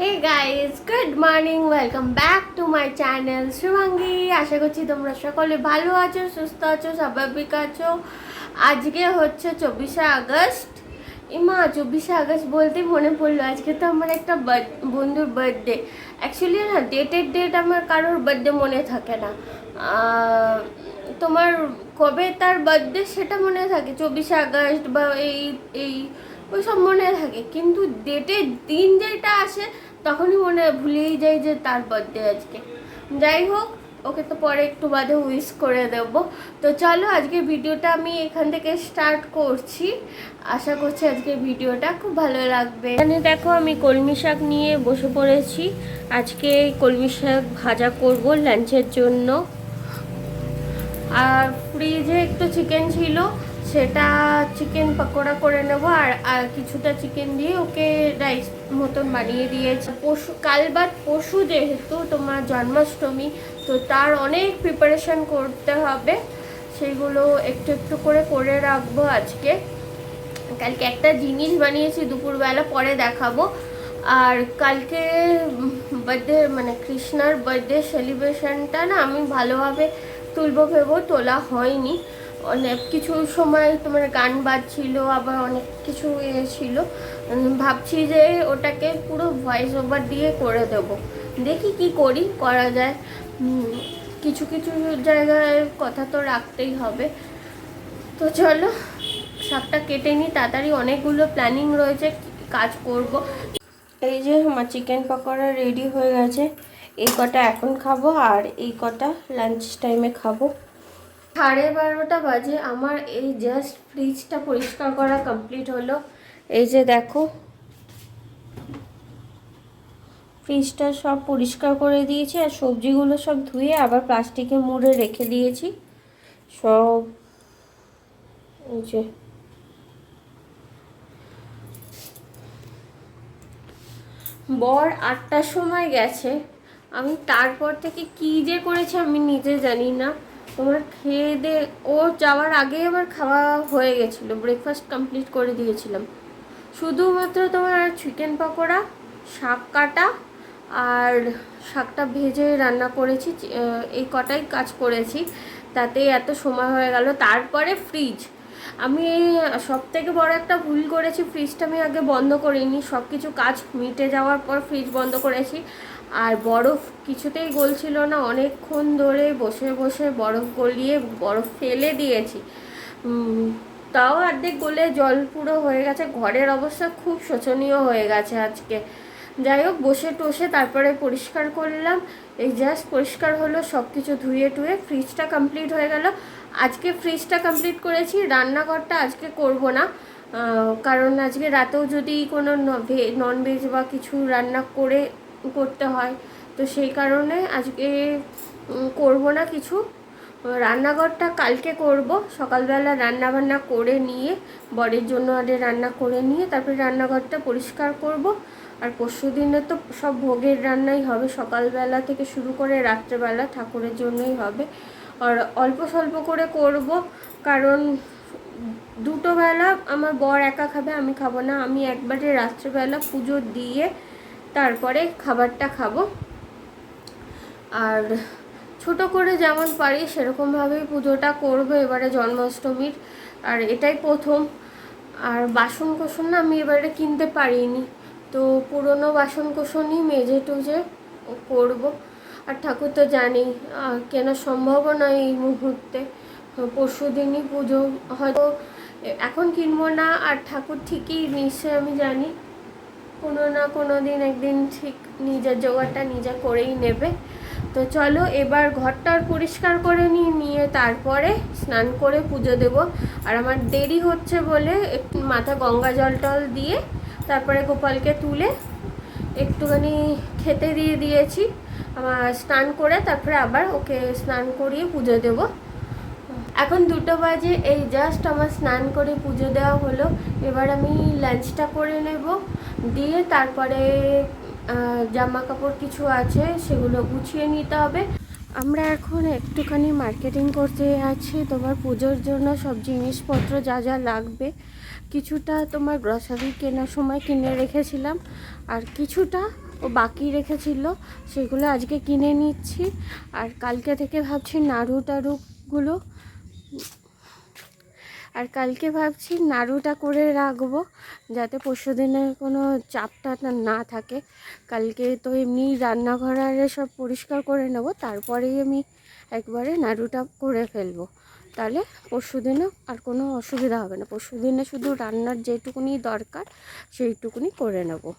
Hey guys good morning welcome back to my channel Shivangi আশা করছি তোমরা সকলে ভালো আছো, সুস্থ আছো, স্বাভাবিক আছো। আজকে হচ্ছে চব্বিশে আগস্ট। ইমা, চব্বিশে আগস্ট বলতে মনে পড়ল, আজকে তো আমার একটা বন্ধুর বার্থডে অ্যাকচুয়ালি না ডেটের ডেট আমার কারোর বার্থডে মনে থাকে না। তোমার কবে তার বার্থডে সেটা মনে থাকে, চব্বিশে আগস্ট বা এই এই, ওইসব মনে থাকে। কিন্তু ডেটের দিন যেটা আসে তখনই মনে হয় ভুলেই যাই যে তার বার্থডে আজকে। যাই হোক, ওকে তো পরে একটু বাদে উইশ করে দেব। তো চলো, আজকের ভিডিওটা আমি এখান থেকে স্টার্ট করছি। আশা করছি আজকের ভিডিওটা খুব ভালো লাগবে। এখানে দেখো, আমি কলমি শাক নিয়ে বসে পড়েছি। আজকে কলমি শাক ভাজা করব লাঞ্চের জন্য। আর ফ্রিজে একটু চিকেন ছিল। সেটা চিকেন পকোড়া করে নেব আর আর কিছুটা চিকেন দিয়ে ওকে রাইস মতন বানিয়ে দিয়েছে। পশু, কাল বাদ পশু যেহেতু তোমার জন্মাষ্টমী, তো তার অনেক প্রিপারেশন করতে হবে। সেগুলো একটু একটু করে করে রাখব আজকে। কালকে একটা জিনিস বানিয়েছি, দুপুরবেলা পরে দেখাবো। আর কালকে বার্থডে মানে কৃষ্ণার বার্থডে সেলিব্রেশনটা না আমি ভালোভাবে তুলবো ভেবো তোলা হয়নি। অনেক কিছু সময় তোমার গান বাজছিল, আবার অনেক কিছু ইয়ে ছিল। ভাবছি যে ওটাকে পুরো ভয়েস ওভার দিয়ে করে দেবো। দেখি কি করি, করা যায়। কিছু কিছু জায়গায় কথা তো রাখতেই হবে। তো চলো শাকটা কেটে নিই, তাড়াতাড়ি অনেকগুলো প্ল্যানিং রয়েছে, কাজ করব। এই যে আমার চিকেন পকোড়া রেডি হয়ে গেছে। এই কটা এখন খাব আর এই কটা লাঞ্চ টাইমে খাব। সাড়ে বারোটা বাজে, আমার এই জাস্ট ফ্রিজটা পরিষ্কার করা কমপ্লিট হলো। এই যে দেখো ফ্রিজটা সব পরিষ্কার করে দিয়েছি আর সবজিগুলো সব ধুয়ে আবার প্লাস্টিকে মুড়ে রেখে দিয়েছি। সব এই যে বর আটটার সময় গেছে। আমি তারপর থেকে কি যে করেছি আমি নিজে জানি না। তোমার খেয়ে দে ও যাওয়ার আগে আমার খাওয়া হয়ে গেছিল ব্রেকফাস্ট কমপ্লিট করে দিয়েছিলাম। শুধুমাত্র তোমার চিকেন পকোড়া, শাক কাটা আর শাকটা ভেজে রান্না করেছি এই কটাই কাজ করেছি, তাতেই এত সময় হয়ে গেল। তারপরে ফ্রিজ আমি সব থেকে বড় একটা ভুল করেছি ফ্রিজটা আমি আগে বন্ধ করিনি সব কিছু কাজ মিটে যাওয়ার পর ফ্রিজ বন্ধ করেছি। আর বরফ কিছুতেই গলছিল না। অনেকক্ষণ ধরে বসে বসে বরফ গলিয়ে বরফ ফেলে দিয়েছি। তাও অর্ধেক গলে জল পুরো হয়ে গেছে। ঘরের অবস্থা খুব শোচনীয় হয়ে গেছে আজকে। যাই হোক, বসে টসে তারপরে পরিষ্কার করলাম। এই জাস্ট পরিষ্কার হলো সব কিছু ধুয়ে টুয়ে ফ্রিজটা কমপ্লিট হয়ে গেল। আজকে ফ্রিজটা কমপ্লিট করেছি, রান্নাঘরটা আজকে করব না। কারণ আজকে রাতেও যদি কোনো নন ভেজ বা কিছু রান্না করে করতে হয়। তো সেই কারণে আজকে করব না কিছু। রান্নাঘরটা কালকে করব। সকালবেলা রান্না বান্না করে নিয়ে, বরের জন্য আরে রান্না করে নিয়ে, তারপরে রান্নাঘরটা পরিষ্কার করব। আর পরশু দিনে তো সব ভোগের রান্নাই হবে। সকালবেলা থেকে শুরু করে রাত্রেবেলা ঠাকুরের জন্যই হবে। আর অল্প স্বল্প করে করব, কারণ দুটো বেলা আমার বর একা খাবে, আমি খাব না। আমি একবারে রাত্রেবেলা পুজো দিয়ে তারপরে খাবারটা খাব। আর ছোট করে যেমন পারি সেরকমভাবেই পুজোটা করব। এবারে জন্মাষ্টমীর, আর এটাই প্রথম। আর বাসন কোসন না আমি এবারে কিনতে পারিনি। তো পুরনো বাসন কোসনই মেজে টুজে করব। আর ঠাকুর তো জানি কেনা সম্ভবও নয় এই মুহূর্তে। পরশু দিনই পুজো হয়তো এখন কিনবো না, আর ঠাকুর ঠিকই নিশ্চয় আমি জানি। কোনো না কোনো দিন একদিন ঠিক নিজের জোগাড়টা নিজে করেই নেবে। তো চলো এবার ঘরটার পরিষ্কার করে নিই নিয়ে তারপরে স্নান করে পুজো দেব। আর আমার দেরি হচ্ছে বলে একটু মাথা গঙ্গা জল টল দিয়ে তারপরে গোপালকে তুলে একটুখানি খেতে দিয়ে দিয়েছি। আমার স্নান করে তারপরে আবার ওকে স্নান করিয়ে পুজো দেবো। এখন দুটো বাজে, এই জাস্ট আমার স্নান করে পুজো দেওয়া হলো। এবার আমি লাঞ্চটা করে নেব। দিয়ে তারপরে জামা কাপড় কিছু আছে, সেগুলো গুছিয়ে নিতে হবে। আমরা এখন একটুখানি মার্কেটিং করতে আছি। তোমার পুজোর জন্য সব জিনিসপত্র যা যা লাগবে। কিছুটা তোমার গ্রসারি কেনার সময় কিনে রেখেছিলাম। আর কিছুটা ও বাকি রেখেছিল, সেগুলো আজকে কিনে নিচ্ছি। আর কালকে থেকে ভাবছি নাড়ু টাড়ুগুলো আর কালকে ভাবছি নাড়ুটা করে রাখব, যাতে পরশু দিনের কোনো চাপটা না- থাকে। কালকে তো এমনি রান্নাঘর আর সব পরিষ্কার করে নেব, তারপরেই আমি একবারে নাড়ুটা করে ফেলব। তাহলে পরশু দিনে আর কোনো অসুবিধা হবে না পরশু দিনে শুধু রান্নার যেটুকুনি দরকার, সেইটুকুনি করে নেব।